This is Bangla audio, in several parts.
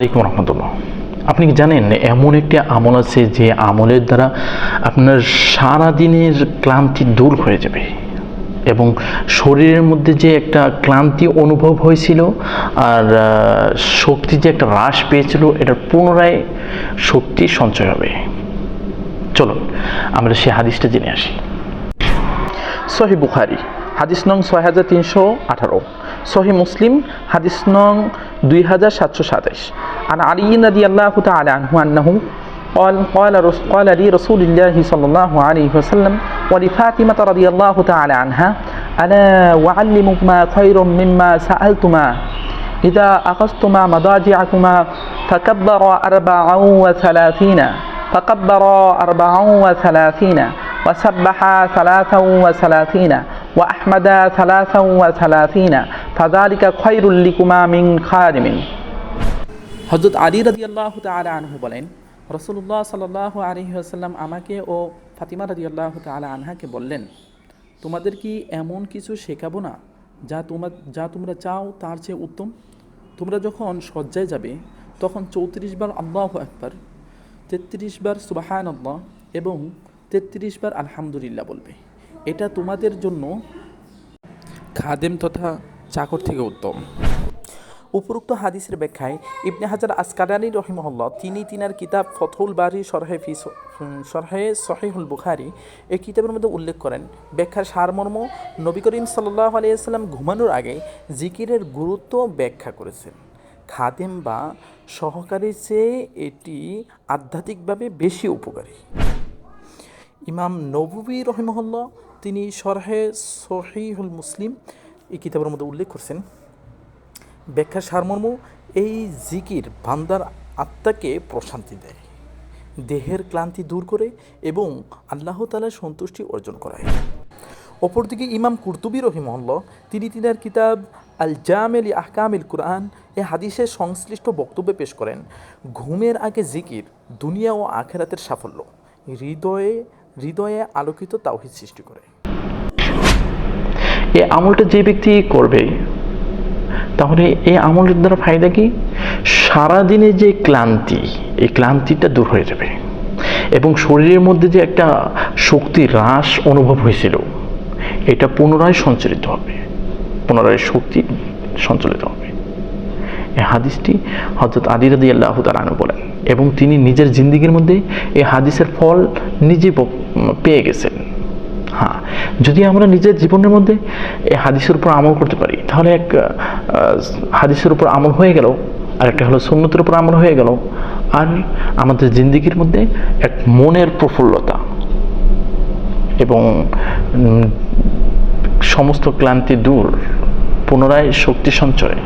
রহমতুল্লাহ। আপনি কি জানেন, এমন একটি আমল আছে যে আমলের দ্বারা আপনার সারা দিনের ক্লান্তি দূর হয়ে যাবে এবং শরীরের মধ্যে যে একটা ক্লান্তি অনুভব হয়েছিল আর শক্তি যে একটা হ্রাস পেয়েছিল, এটার পুনরায় শক্তি সঞ্চয় হবে। চলুন, আমরা সেই হাদিসটা জেনে আসি। সহি বুখারি, হাদিস নং ছয় হাজার তিনশো আঠারো। সহি মুসলিম, হাদিস নং দুই হাজার সাতশো সাতাইশ। عن علي رضي الله تعالى عنه أنه قال قال قال لي رسول الله صلى الله عليه وسلم ولفاطمة رضي الله تعالى عنها ألا وعلمكما خير مما سألتما؟ إذا أخذتما مضاجعكما فكبر أربعا وثلاثين فكبر أربعا وثلاثين وسبح ثلاثا وثلاثين وأحمد ثلاثا وثلاثين فذلك خير لكما من خادم. হজরত আলী রাজি আল্লাহ তালা আনহু বলেন রসুল্লাহ সাল্লাহ আলহি আসাল্লাম আমাকে ও ফাতিমা রাজি আল্লাহ তালা আনহাকে বললেন, তোমাদের কি এমন কিছু শেখাবো না যা তোমার যা তোমরা চাও তার চেয়ে উত্তম? তোমরা যখন শয্যায় যাবে, তখন চৌত্রিশ বার আল্লাহ একবার তেত্রিশ বার সুবাহান আল্লাহ এবং তেত্রিশ বার আলহামদুলিল্লাহ বলবে। এটা তোমাদের জন্য খাদেম তথা চাকর থেকে উত্তম। উপরোক্ত হাদিসের ব্যাখ্যায় ইবনে হাজার আসকারানি রহিমহল্লা তিনি তিনার কিতাব ফথুল বারি সরহে ফি সরহে সহিহুল বুখারি এই কিতাবের মধ্যে উল্লেখ করেন। ব্যাখ্যার সারমর্ম, নবী করিম সাল্লাহ আলিয়াল্লাম ঘুমানোর আগে জিকিরের গুরুত্ব ব্যাখ্যা করেছেন। খাদেম বা সহকারীর চেয়ে এটি আধ্যাত্মিকভাবে বেশি উপকারী। ইমাম নবুবী রহিমহল্লা তিনি সরহে সহিহুল মুসলিম এই কিতাবের মধ্যে উল্লেখ করছেন ব্যাখ্যা সারমর্ম, এই জিকির বান্দার আত্মাকে প্রশান্তি দেয়, দেহের ক্লান্তি দূর করে এবং আল্লাহ তালার সন্তুষ্টি অর্জন করায়। অপরদিকে ইমাম কুর্তুবী রহিমহল্লা তিনি তিনার কিতাব আল জামেল আহকামিল কুরআন এ হাদিসের সংশ্লিষ্ট বক্তব্যে পেশ করেন, ঘুমের আগে জিকির দুনিয়া ও আখেরাতের সাফল্য, হৃদয়ে হৃদয়ে আলোকিত তাওহিদ সৃষ্টি করে। এ আমলটা যে ব্যক্তি করবে তাহলে এই আমলের দ্বারা ফায়দা কি? সারাদিনে যে ক্লান্তি, এই ক্লান্তিটা দূর হয়ে যাবে। এবং শরীরের মধ্যে যে একটা শক্তি হ্রাস অনুভব হয়েছিল, এটা পুনরায় সঞ্চালিত হবে। পুনরায় শক্তি সঞ্চালিত হবে। এই হাদিসটি হজরত আলী রাদি আল্লাহ তালানু বলেন এবং তিনি নিজের জিন্দিগির মধ্যে এই হাদিসের ফল নিজে পেয়ে গেছেন। হ্যাঁ যদি আমরা নিজের জীবনের মধ্যে এই হাদিসের উপর আমল করতে পারি, তাহলে এক হাদিসের উপর আমল হয়ে গেল আর একটা হলো সুন্নতের উপর আমল হয়ে গেল, আর আমাদের জিন্দিগির মধ্যে এক মনের প্রফুল্লতা এবং সমস্ত ক্লান্তি দূর পুনরায় শক্তি সঞ্চয়।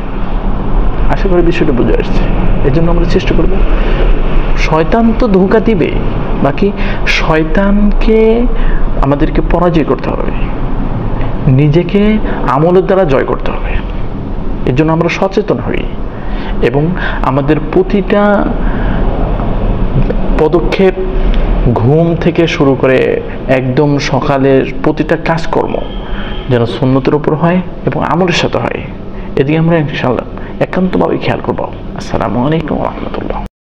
আশা করি বিষয়টা বুঝে আসছে। এই জন্য আমরা চেষ্টা করব, শয়তান তো ধোকা দিবে, বাকি শয়তানকে আমাদেরকে পরাজয় করতে হবে। নিজেকে আমলের দ্বারা জয় করতে হবে। এর জন্য আমরা সচেতন হই এবং আমাদের প্রতিটা পদক্ষেপ ঘুম থেকে শুরু করে একদম সকালের প্রতিটা কাজকর্ম যেন সুন্নতের উপর হয় এবং আমলের সাথে হয়। এদিকে আমরা ইনশাল্লাহ একান্তভাবে খেয়াল করব। আসসালামু আলাইকুম রহমতুল্লাহ।